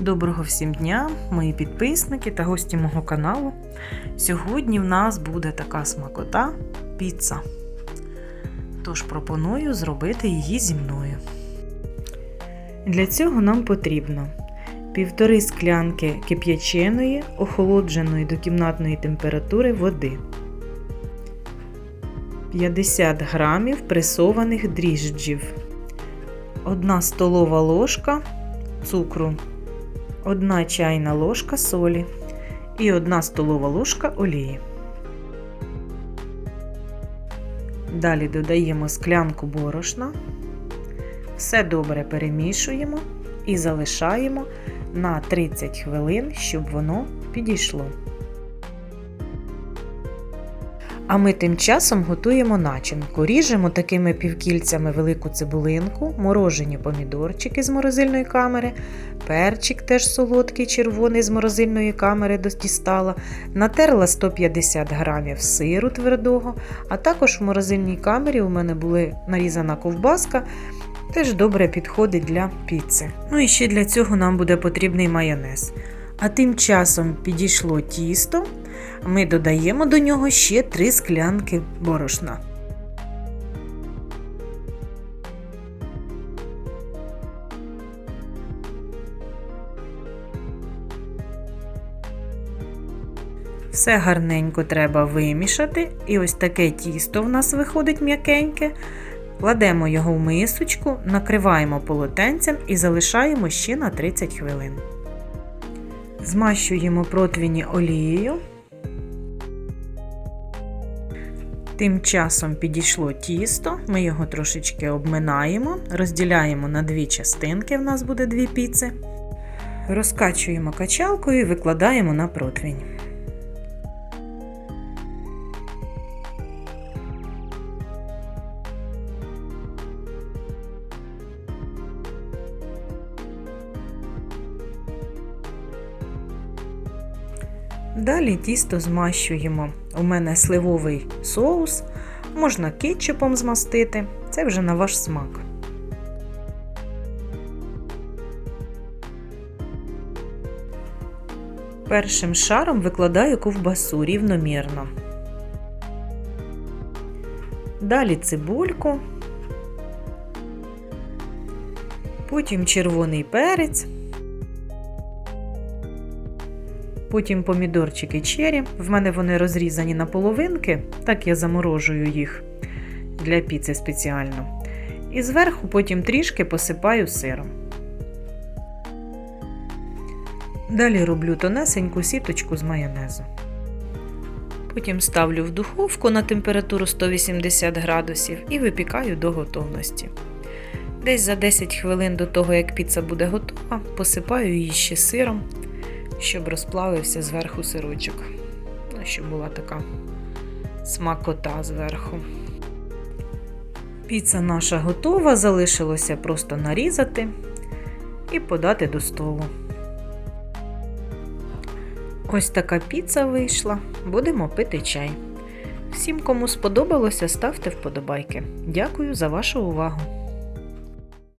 Доброго всім дня, мої підписники та гості мого каналу. Сьогодні в нас буде така смакота піца. Тож пропоную зробити її зі мною. Для цього нам потрібно півтори склянки кип'яченої, охолодженої до кімнатної температури води, 50 грамів пресованих дріжджів, 1 столова ложка цукру, 1 чайна ложка солі і 1 столова ложка олії. Далі додаємо склянку борошна, все добре перемішуємо і залишаємо на 30 хвилин, щоб воно підійшло. А ми тим часом готуємо начинку. Ріжемо такими півкільцями велику цибулинку, морожені помідорчики з морозильної камери, перчик теж солодкий, червоний з морозильної камери дістала, натерла 150 грамів сиру твердого, а також в морозильній камері у мене була нарізана ковбаска. Теж добре підходить для піци. Ну і ще для цього нам буде потрібний майонез. А тим часом підійшло тісто, ми додаємо до нього ще 3 склянки борошна. Все гарненько треба вимішати, і ось таке тісто в нас виходить м'якеньке. Кладемо його в мисочку, накриваємо полотенцем і залишаємо ще на 30 хвилин. Змащуємо противні олією. Тим часом підійшло тісто, ми його трошечки обминаємо, розділяємо на дві частинки, в нас буде дві піци. Розкачуємо качалкою і викладаємо на противень. Далі тісто змащуємо. У мене сливовий соус, можна кетчупом змастити, це вже на ваш смак. Першим шаром викладаю ковбасу рівномірно. Далі цибульку, потім червоний перець. Потім помідорчики чері. В мене вони розрізані на половинки, так я заморожую їх для піци спеціально. І зверху потім трішки посипаю сиром. Далі роблю тонесеньку сіточку з майонезу. Потім ставлю в духовку на температуру 180 градусів і випікаю до готовності. Десь за 10 хвилин до того, як піца буде готова, посипаю її ще сиром щоб розплавився зверху сирочок. Ну, щоб була така смакота зверху. Піца наша готова, залишилося просто нарізати і подати до столу. Ось така піца вийшла. Будемо пити чай. Всім, кому сподобалося, ставте вподобайки. Дякую за вашу увагу!